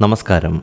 നമസ്കാരം.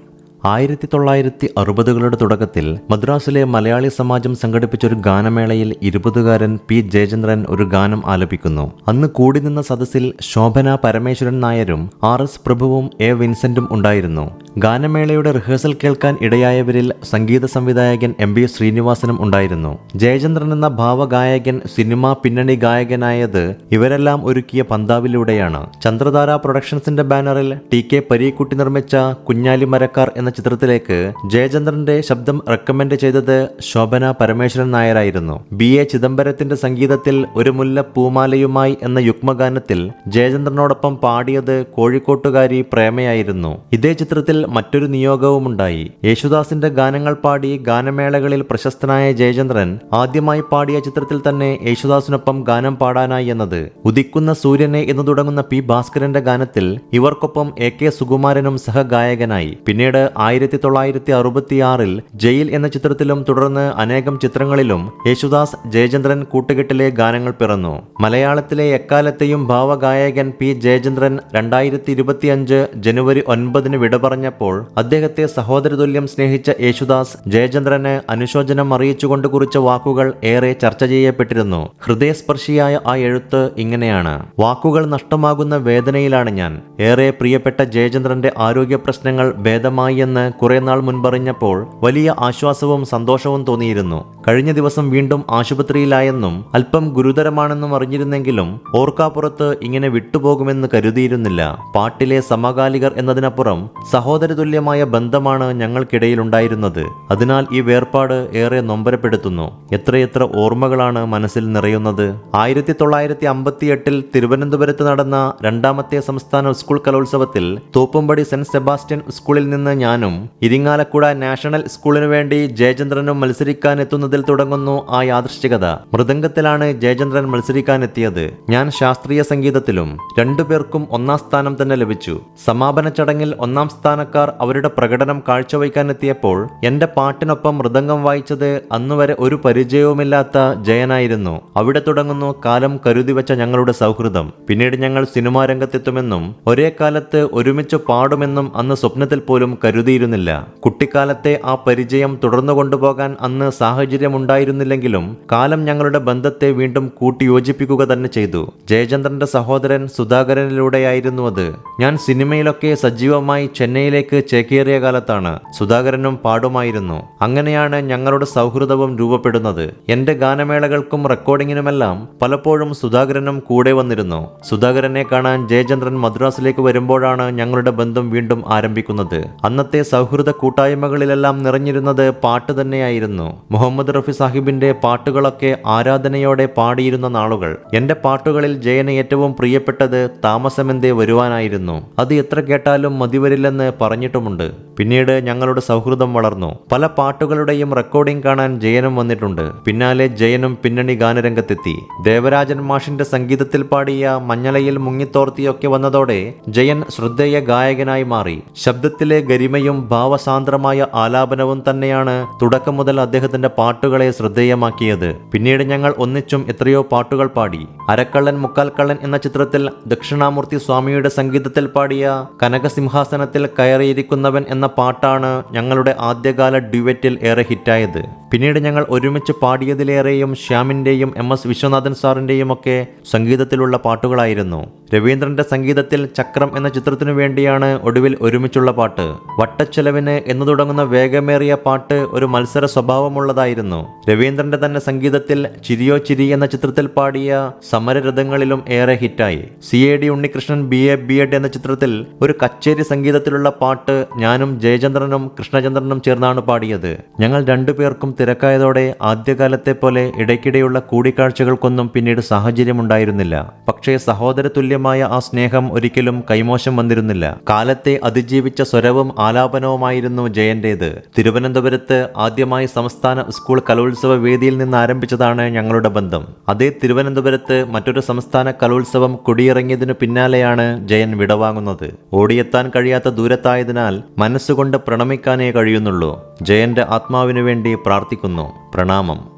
ആയിരത്തി തൊള്ളായിരത്തി അറുപതുകളുടെ തുടക്കത്തിൽ മദ്രാസിലെ മലയാളി സമാജം സംഘടിപ്പിച്ച ഒരു ഗാനമേളയിൽ ഇരുപതുകാരൻ പി ജയചന്ദ്രൻ ഒരു ഗാനം ആലപിക്കുന്നു. അന്ന് കൂടി നിന്ന സദസ്സിൽ ശോഭന പരമേശ്വരൻ നായരും ആർ എസ് പ്രഭുവും എ വിൻസെന്റും ഉണ്ടായിരുന്നു. ഗാനമേളയുടെ റിഹേഴ്സൽ കേൾക്കാൻ ഇടയായവരിൽ സംഗീത സംവിധായകൻ എം ബി ശ്രീനിവാസനും ഉണ്ടായിരുന്നു. ജയചന്ദ്രൻ എന്ന ഭാവഗായകൻ സിനിമാ പിന്നണി ഗായകനായത് ഇവരെല്ലാം ഒരുക്കിയ പന്താവിലൂടെയാണ്. ചന്ദ്രധാര പ്രൊഡക്ഷൻസിന്റെ ബാനറിൽ ടി കെ പരീക്കുട്ടി നിർമ്മിച്ച കുഞ്ഞാലി മരക്കാർ എന്ന ചിത്രത്തിലേക്ക് ജയചന്ദ്രന്റെ ശബ്ദം റെക്കമെൻഡ് ചെയ്തത് ശോഭന പരമേശ്വരൻ നായരായിരുന്നു. ബി. എ. ചിദംബരത്തിന്റെ സംഗീതത്തിൽ ഒരു മുല്ല പൂമാലയുമായി എന്ന യുഗ്മഗാനത്തിൽ ജയചന്ദ്രനോടൊപ്പം പാടിയത് കോഴിക്കോട്ടുകാരി പ്രേമയായിരുന്നു. ഇതേ ചിത്രത്തിൽ മറ്റൊരു നിയോഗവുമുണ്ടായി. യേശുദാസിന്റെ ഗാനങ്ങൾ പാടി ഗാനമേളകളിൽ പ്രശസ്തനായ ജയചന്ദ്രൻ ആദ്യമായി പാടിയ ചിത്രത്തിൽ തന്നെ യേശുദാസിനൊപ്പം ഗാനം പാടാനായി എന്നത്. ഉദിക്കുന്ന സൂര്യനെ എന്ന് തുടങ്ങുന്ന പി. ഭാസ്കരന്റെ ഗാനത്തിൽ ഇവർക്കൊപ്പം എ. കെ. സുകുമാരനും സഹഗായകനായി. പിന്നീട് ആയിരത്തി തൊള്ളായിരത്തി അറുപത്തിയാറിൽ ജയിൽ എന്ന ചിത്രത്തിലും തുടർന്ന് അനേകം ചിത്രങ്ങളിലും യേശുദാസ് ജയചന്ദ്രൻ കൂട്ടുകെട്ടിലെ ഗാനങ്ങൾ പിറന്നു. മലയാളത്തിലെ എക്കാലത്തെയും ഭാവഗായകൻ പി ജയചന്ദ്രൻ രണ്ടായിരത്തി ഇരുപത്തിയഞ്ച് ജനുവരി ഒൻപതിന് വിട പറഞ്ഞപ്പോൾ അദ്ദേഹത്തെ സഹോദരതുല്യം സ്നേഹിച്ച യേശുദാസ് ജയചന്ദ്രന് അനുശോചനം അറിയിച്ചുകൊണ്ട് കുറിച്ച വാക്കുകൾ ഏറെ ചർച്ച ചെയ്യപ്പെട്ടിരുന്നു. ഹൃദയസ്പർശിയായ ആ എഴുത്ത് ഇങ്ങനെയാണ്. വാക്കുകൾ നഷ്ടമാകുന്ന വേദനയിലാണ് ഞാൻ. ഏറെ പ്രിയപ്പെട്ട ജയചന്ദ്രന്റെ ആരോഗ്യ പ്രശ്നങ്ങൾ ഭേദമായി എന്ന് കുറെ നാൾ മുൻപറിഞ്ഞപ്പോൾ വലിയ ആശ്വാസവും സന്തോഷവും തോന്നിയിരുന്നു. കഴിഞ്ഞ ദിവസം വീണ്ടും ആശുപത്രിയിലായെന്നും അല്പം ഗുരുതരമാണെന്നും അറിഞ്ഞിരുന്നെങ്കിലും ഓർക്കാപ്പുറത്ത് ഇങ്ങനെ വിട്ടുപോകുമെന്ന് കരുതിയിരുന്നില്ല. പാട്ടിലെ സമകാലികർ എന്നതിനപ്പുറം സഹോദരതുല്യമായ ബന്ധമാണ് ഞങ്ങൾക്കിടയിലുണ്ടായിരുന്നത്. അതിനാൽ ഈ വേർപാട് ഏറെ നൊമ്പരപ്പെടുത്തുന്നു. എത്രയെത്ര ഓർമ്മകളാണ് മനസ്സിൽ നിറയുന്നത്. ആയിരത്തി തൊള്ളായിരത്തി അമ്പത്തിയെട്ടിൽ തിരുവനന്തപുരത്ത് നടന്ന രണ്ടാമത്തെ സംസ്ഥാന സ്കൂൾ കലോത്സവത്തിൽ തോപ്പുംപടി സെന്റ് സെബാസ്റ്റ്യൻ സ്കൂളിൽ നിന്ന് ഞാനും ഇരിങ്ങാലക്കുട നാഷണൽ സ്കൂളിനു വേണ്ടി ജയചന്ദ്രനും മത്സരിക്കാൻ എത്തുന്നതിൽ തുടങ്ങുന്നു ആ യാദൃശ്ചികത. മൃദംഗത്തിലാണ് ജയചന്ദ്രൻ മത്സരിക്കാൻ എത്തിയത് ഞാൻ ശാസ്ത്രീയ സംഗീതത്തിലും രണ്ടുപേർക്കും ഒന്നാം സ്ഥാനം തന്നെ ലഭിച്ചു. സമാപന ചടങ്ങിൽ ഒന്നാം സ്ഥാനക്കാർ അവരുടെ പ്രകടനം കാഴ്ചവയ്ക്കാൻ എത്തിയപ്പോൾ എന്റെ പാട്ടിനൊപ്പം മൃദംഗം വായിച്ചത് അന്നുവരെ ഒരു പരിചയവുമില്ലാത്ത ജയനായിരുന്നു. അവിടെ തുടങ്ങുന്നു കാലം കരുതി വെച്ച ഞങ്ങളുടെ സൗഹൃദം. പിന്നീട് ഞങ്ങൾ സിനിമാ രംഗത്തെത്തുമെന്നും ഒരേ കാലത്ത് ഒരുമിച്ച് പാടുമെന്നും അന്ന് സ്വപ്നത്തിൽ പോലും കരുതിയിരുന്നില്ല കുട്ടിക്കാലത്തെ ആ പരിചയം തുടർന്നു കൊണ്ടുപോകാൻ അന്ന് സാഹചര്യമുണ്ടായിരുന്നില്ലെങ്കിലും കാലം ഞങ്ങളുടെ ബന്ധത്തെ വീണ്ടും കൂട്ടിയോജിപ്പിക്കുക തന്നെ ചെയ്തു. ജയചന്ദ്രന്റെ സഹോദരൻ സുധാകരനിലൂടെയായിരുന്നു അത്. ഞാൻ സിനിമയിലൊക്കെ സജീവമായി ചെന്നൈയിലേക്ക് ചേക്കേറിയ കാലത്താണ് സുധാകരനും പാടുമായിരുന്നു. അങ്ങനെയാണ് ഞങ്ങളുടെ സൗഹൃദവും രൂപപ്പെടുന്നത്. എന്റെ ഗാനമേളകൾക്കും റെക്കോർഡിങ്ങിനുമെല്ലാം പലപ്പോഴും സുധാകരനും കൂടെ വന്നിരുന്നു. സുധാകരനെ കാണാൻ ജയചന്ദ്രൻ മദ്രാസിലേക്ക് വരുമ്പോഴാണ് ഞങ്ങളുടെ ബന്ധം വീണ്ടും ആരംഭിക്കുന്നത്. അന്നത്തെ സൗഹൃദ കൂട്ടായ്മകളിലെല്ലാം നിറഞ്ഞിരുന്നത് പാട്ട് തന്നെയായിരുന്നു. മുഹമ്മദ് റഫി സാഹിബിന്റെ പാട്ടുകളൊക്കെ ആരാധനയോടെ പാടിയിരുന്ന നാളുകൾ. എന്റെ പാട്ടുകളിൽ ജയന് ഏറ്റവും പ്രിയപ്പെട്ടത് താമസമെന്തേ വരുവാനായിരുന്നു. അത് എത്ര കേട്ടാലും മതിവരില്ലെന്ന് പറഞ്ഞിട്ടുമുണ്ട്. പിന്നീട് ഞങ്ങളുടെ സൗഹൃദം വളർന്നു. പല പാട്ടുകളുടെയും റെക്കോർഡിംഗ് കാണാൻ ജയനും വന്നിട്ടുണ്ട്. പിന്നാലെ ജയനും പിന്നണി ഗാനരംഗത്തെത്തി. ദേവരാജൻ മാഷിന്റെ സംഗീതത്തിൽ പാടിയ മഞ്ഞളയിൽ മുങ്ങിത്തോർത്തിയൊക്കെ വന്നതോടെ ജയൻ ശ്രദ്ധേയ ഗായകനായി മാറി. ശബ്ദത്തിലെ ഗരിമയും ഭാവസാന്ദ്രമായ ആലാപനവും തന്നെയാണ് തുടക്കം മുതൽ അദ്ദേഹത്തിന്റെ പാട്ടുകളെ ശ്രദ്ധേയമാക്കിയത്. പിന്നീട് ഞങ്ങൾ ഒന്നിച്ചും എത്രയോ പാട്ടുകൾ പാടി. അരക്കള്ളൻ മുക്കാൽക്കള്ളൻ എന്ന ചിത്രത്തിൽ ദക്ഷിണാമൂർത്തി സ്വാമിയുടെ സംഗീതത്തിൽ പാടിയ കനകസിംഹാസനത്തിൽ കയറിയിരിക്കുന്നവൻ എന്ന പാട്ടാണ് ഞങ്ങളുടെ ആദ്യകാല ഡ്യുവറ്റിൽ ഏറെ ഹിറ്റായത്. പിന്നീട് ഞങ്ങൾ ഒരുമിച്ച് പാടിയതിലേറെയും ശ്യാമിന്റെയും എം എസ് വിശ്വനാഥൻ സാറിന്റെയും ഒക്കെ സംഗീതത്തിലുള്ള പാട്ടുകളായിരുന്നു. രവീന്ദ്രന്റെ സംഗീതത്തിൽ ചക്രം എന്ന ചിത്രത്തിനു വേണ്ടിയാണ് ഒടുവിൽ ഒരുമിച്ചുള്ള പാട്ട്. വട്ടച്ചെലവിന് എന്നു തുടങ്ങുന്ന വേഗമേറിയ പാട്ട് ഒരു മത്സര സ്വഭാവമുള്ളതായിരുന്നു. രവീന്ദ്രന്റെ തന്നെ സംഗീതത്തിൽ ചിരിയോ ചിരി എന്ന ചിത്രത്തിൽ പാടിയ സമരരഥങ്ങളിലും ഏറെ ഹിറ്റായി. C A D Unnikrishnan B A B Ed എന്ന ചിത്രത്തിൽ ഒരു കച്ചേരി സംഗീതത്തിലുള്ള പാട്ട് ഞാനും ജയചന്ദ്രനും കൃഷ്ണചന്ദ്രനും ചേർന്നാണ് പാടിയത്. ഞങ്ങൾ രണ്ടുപേർക്കും തിരക്കായതോടെ ആദ്യകാലത്തെ പോലെ ഇടയ്ക്കിടെയുള്ള കൂടിക്കാഴ്ചകൾക്കൊന്നും പിന്നീട് സാഹചര്യമുണ്ടായിരുന്നില്ല. പക്ഷേ സഹോദരതുല്യമായ ആ സ്നേഹം ഒരിക്കലും കൈമോശം വന്നിരുന്നില്ല. കാലത്തെ അതിജീവിച്ച സ്വരവും ആലാപനവുമായിരുന്നു ജയന്റേത്. തിരുവനന്തപുരത്ത് ആദ്യമായി സംസ്ഥാന സ്കൂൾ കലോത്സവ വേദിയിൽ നിന്ന് ആരംഭിച്ചതാണ് ഞങ്ങളുടെ ബന്ധം. അതേ തിരുവനന്തപുരത്ത് മറ്റൊരു സംസ്ഥാന കലോത്സവം കൊടിയിറങ്ങിയതിനു പിന്നാലെയാണ് ജയൻ വിടവാങ്ങുന്നത്. ഓടിയെത്താൻ കഴിയാത്ത ദൂരത്തായതിനാൽ മനസ്സുകൊണ്ട് പ്രണമിക്കാനേ കഴിയുന്നുള്ളൂ. ജയന്റെ ആത്മാവിനു വേണ്ടി പ്രാർത്ഥിക്കുന്നു. പ്രണാമം.